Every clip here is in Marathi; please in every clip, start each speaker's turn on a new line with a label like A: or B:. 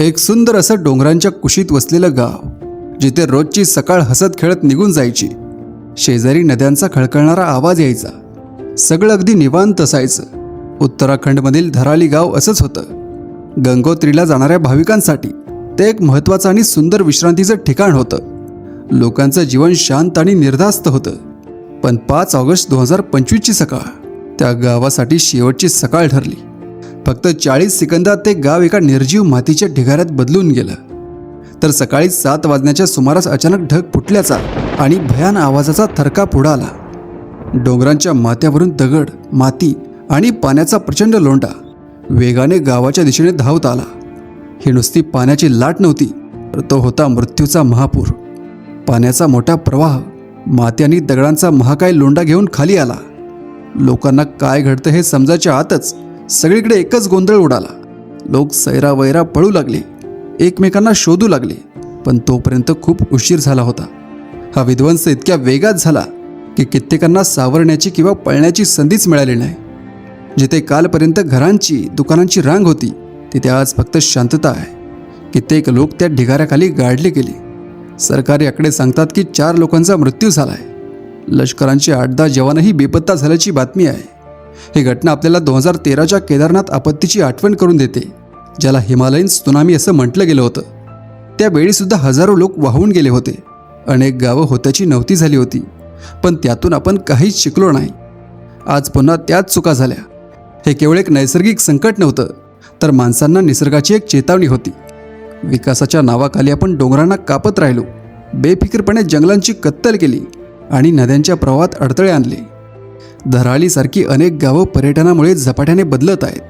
A: एक सुंदर असं डोंगरांच्या कुशीत वसलेलं गाव जिथे रोजची सकाळ हसत खेळत निघून जायची. शेजारी नद्यांचा खळखळणारा आवाज यायचा. सगळं अगदी निवांत असायचं. उत्तराखंडमधील धराली गाव असंच होतं. गंगोत्रीला जाणाऱ्या भाविकांसाठी ते एक महत्त्वाचं आणि सुंदर विश्रांतीचं ठिकाण होतं. लोकांचं जीवन शांत आणि निर्धास्त होतं. पण पाच ऑगस्ट दोन हजार पंचवीसची सकाळ त्या गावासाठी शेवटची सकाळ ठरली. फक्त चाळीस सेकंदात ते गाव एका निर्जीव मातीच्या ढिगाऱ्यात बदलून गेलं. तर सकाळी सात वाजण्याच्या सुमारास अचानक ढग फुटल्याचा आणि भयान आवाजाचा थरकाप उडाला डोंगरांच्या माथ्यावरून दगड माती आणि पाण्याचा प्रचंड लोंढा वेगाने गावाच्या दिशेने धावत आला. ही नुसती पाण्याची लाट नव्हती तर तो होता मृत्यूचा महापूर. पाण्याचा मोठा प्रवाह माती आणि दगडांचा महाकाय लोंढा घेऊन खाली आला. लोकांना काय घडतं हे समजायच्या आतच सगळीकडे एकच गोंधळ उडाला. लोक सैरावैरा पळू लागले. एकमेकांना शोधू लागले. पण तोपर्यंत खूप उशीर झाला होता. हा विध्वंस इतक्या वेगात झाला की कित्येकांना सावरण्याची किंवा पळण्याची संधीच मिळाली नाही. जिथे कालपर्यंत घरांची दुकानांची रांग होती तिथे आज फक्त शांतता आहे. कित्येक लोक त्या ढिगाऱ्याखाली गाडले गेले. सरकारी आकडे सांगतात की चार लोकांचा मृत्यू झाला आहे लष्करांचे आठ दहा जवानही बेपत्ता झाल्याची बातमी आहे. ही घटना आपल्याला दोन हजार तेराच्या केदारनाथ आपत्तीची आठवण करून देते ज्याला हिमालयन सुनामी असं म्हटलं गेलं होतं. त्यावेळीसुद्धा हजारो लोक वाहून गेले होते. अनेक गावं होत्याची नव्हती झाली होती पण त्यातून आपण काहीच शिकलो नाही. आज पुन्हा त्याच चुका झाल्या. हे केवळ एक नैसर्गिक संकट नव्हतं तर माणसांना निसर्गाची एक चेतावणी होती. विकासाच्या नावाखाली आपण डोंगरांना कापत राहिलो. बेफिकीरपणे जंगलांची कत्तल केली आणि नद्यांच्या प्रवाहात अडथळे आणले. धराळीसारखी अनेक गावं पर्यटनामुळे झपाट्याने बदलत आहेत.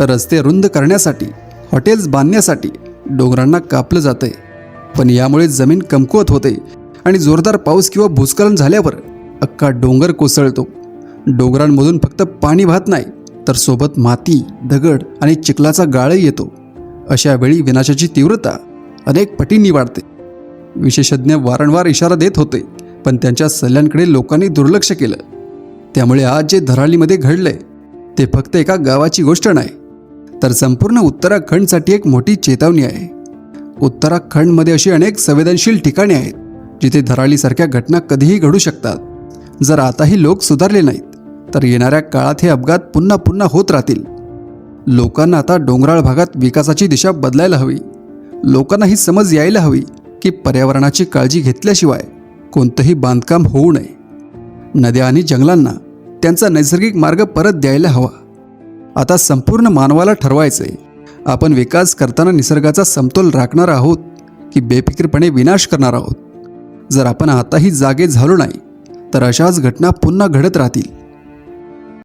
A: रस्ते रुंद करण्यासाठी हॉटेल्स बांधण्यासाठी डोंगरांना कापलं जातंय. पण यामुळे जमीन कमकुवत होते आणि जोरदार पाऊस किंवा भूस्खलन झाल्यावर अख्खा डोंगर कोसळतो. डोंगरांमधून फक्त पाणी वाहत नाही तर सोबत माती दगड आणि चिखलाचा गाळही येतो. अशा वेळी विनाशाची तीव्रता अनेक पटींनी वाढते. विशेषज्ञ वारंवार इशारा देत होते पण त्यांच्या सल्ल्यांकडे लोकांनी दुर्लक्ष केलं. त्यामुळे आज जे धरालीमध्ये घडलंय ते फक्त एका गावाची गोष्ट नाही तर संपूर्ण उत्तराखंडसाठी एक मोठी चेतावणी आहे. उत्तराखंडमध्ये अशी अनेक संवेदनशील ठिकाणे आहेत जिथे धरालीसारख्या घटना कधीही घडू शकतात. जर आताही लोक सुधारले नाहीत तर येणाऱ्या काळात हे अपघात पुन्हा पुन्हा होत राहतील. लोकांना आता डोंगराळ भागात विकासाची दिशा बदलायला हवी. लोकांना ही समज यायला हवी की पर्यावरणाची काळजी घेतल्याशिवाय कोणतंही बांधकाम होऊ नये. नद्या आणि जंगलांना त्यांचा नैसर्गिक मार्ग परत द्यायला हवा. आता संपूर्ण मानवाला ठरवायचंय. आपण विकास करताना निसर्गाचा समतोल राखणार आहोत की बेफिकीरपणे विनाश करणार आहोत. जर आपण आताही जागे झालो नाही तर अशाच घटना पुन्हा घडत राहतील.